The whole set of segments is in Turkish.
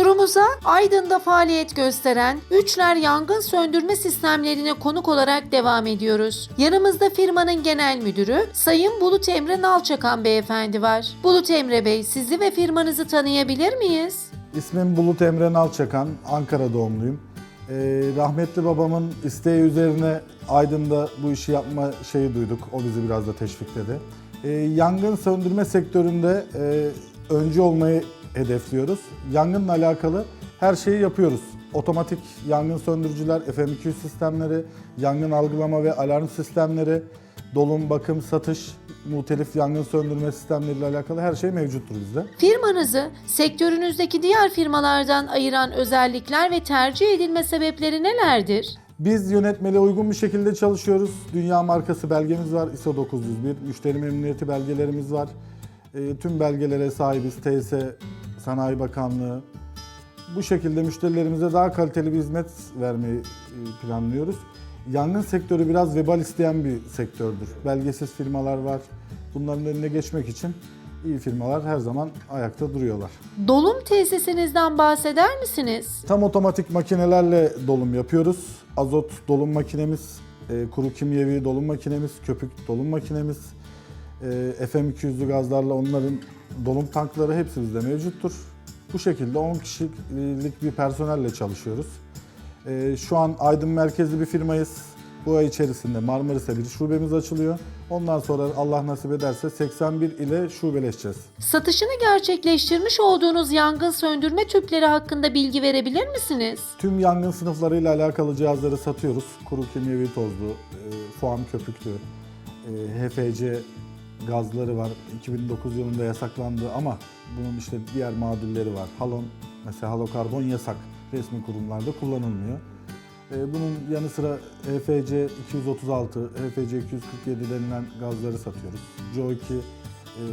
Turumuza Aydın'da faaliyet gösteren Üçler Yangın Söndürme Sistemlerine konuk olarak devam ediyoruz. Yanımızda firmanın genel müdürü Sayın Bulut Emre Nalçakan Beyefendi var. Bulut Emre Bey sizi ve firmanızı tanıyabilir miyiz? İsmim Bulut Emre Nalçakan, Ankara doğumluyum. Ee, rahmetli babamın isteği üzerine Aydın'da bu işi yapma şeyi duyduk. O bizi biraz da teşvikledi. Ee, yangın söndürme sektöründe e, öncü olmayı hedefliyoruz. Yangınla alakalı her şeyi yapıyoruz. Otomatik yangın söndürücüler, FM200 sistemleri, yangın algılama ve alarm sistemleri, dolum, bakım, satış, muhtelif yangın söndürme sistemleriyle alakalı her şey mevcuttur bizde. Firmanızı sektörünüzdeki diğer firmalardan ayıran özellikler ve tercih edilme sebepleri nelerdir? Biz yönetmeliğe uygun bir şekilde çalışıyoruz. Dünya markası belgemiz var ISO 901, müşteri memnuniyeti belgelerimiz var. E, tüm belgelere sahibiz. TS, Sanayi Bakanlığı. Bu şekilde müşterilerimize daha kaliteli bir hizmet vermeyi e, planlıyoruz. Yangın sektörü biraz vebal isteyen bir sektördür. Belgesiz firmalar var. Bunların önüne geçmek için iyi firmalar her zaman ayakta duruyorlar. Dolum tesisinizden bahseder misiniz? Tam otomatik makinelerle dolum yapıyoruz. Azot dolum makinemiz, e, kuru kimyevi dolum makinemiz, köpük dolum makinemiz, e, FM200'lü gazlarla onların dolum tankları hepsi bizde mevcuttur. Bu şekilde 10 kişilik bir personelle çalışıyoruz. E, Şu an Aydın merkezli bir firmayız. Bu ay içerisinde Marmaris'e bir şubemiz açılıyor. Ondan sonra Allah nasip ederse 81 ile şubeleşeceğiz. Satışını gerçekleştirmiş olduğunuz yangın söndürme tüpleri hakkında bilgi verebilir misiniz? Tüm yangın sınıflarıyla alakalı cihazları satıyoruz. Kuru kimyevi tozlu, e, foam köpüklü, e, HFC gazları var. 2009 yılında yasaklandı ama bunun işte diğer mağdurları var. Halon, mesela halokarbon yasak. Resmi kurumlarda kullanılmıyor. E, bunun yanı sıra HFC 236, HFC 247 denilen gazları satıyoruz. CO2 e,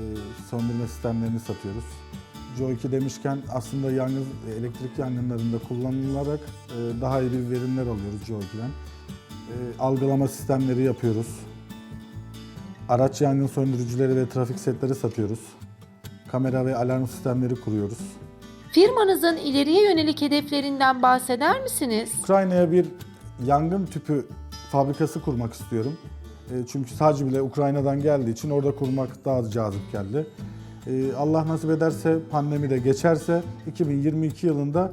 söndürme sistemlerini satıyoruz. CO2 demişken aslında yangın, elektrik yangınlarında kullanılarak e, daha iyi bir verimler alıyoruz CO2'den. E, algılama sistemleri yapıyoruz. Araç yangın söndürücüleri ve trafik setleri satıyoruz. Kamera ve alarm sistemleri kuruyoruz. Firmanızın ileriye yönelik hedeflerinden bahseder misiniz? Ukrayna'ya bir yangın tüpü fabrikası kurmak istiyorum. E, Çünkü sadece bile Ukrayna'dan geldiği için orada kurmak daha cazip geldi. E, Allah nasip ederse pandemi de geçerse 2022 yılında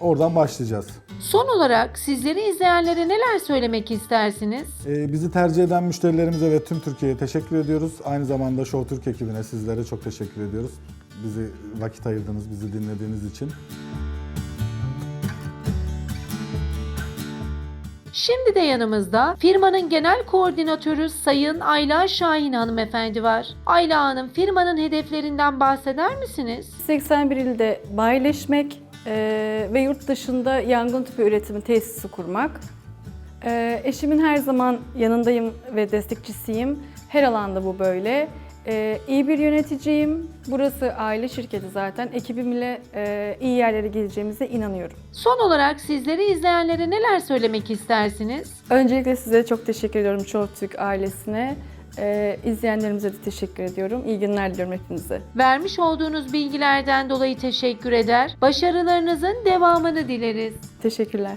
oradan başlayacağız. Son olarak sizleri izleyenlere neler söylemek istersiniz? E, Bizi tercih eden müşterilerimize ve tüm Türkiye'ye teşekkür ediyoruz. Aynı zamanda Show Türk ekibine sizlere çok teşekkür ediyoruz. Bizi vakit ayırdınız, bizi dinlediğiniz için. Şimdi de yanımızda firmanın genel koordinatörü Sayın Ayla Şahin hanımefendi var. Ayla Hanım firmanın hedeflerinden bahseder misiniz? 81 ilde bayileşmek eee, ve yurt dışında yangın tüpü üretimi tesisi kurmak. Eee, eşimin her zaman yanındayım ve destekçisiyim. Her alanda bu böyle. Eee iyi bir yöneticiyim. Burası aile şirketi zaten. Ekibimle eee, iyi yerlere geleceğimize inanıyorum. Son olarak sizleri izleyenlere neler söylemek istersiniz? Öncelikle size çok teşekkür ediyorum Çoğu Türk ailesine. Eee izleyenlerimize de teşekkür ediyorum. İyi günler diliyorum hepinize. Vermiş olduğunuz bilgilerden dolayı teşekkür eder. Başarılarınızın devamını dileriz. Teşekkürler.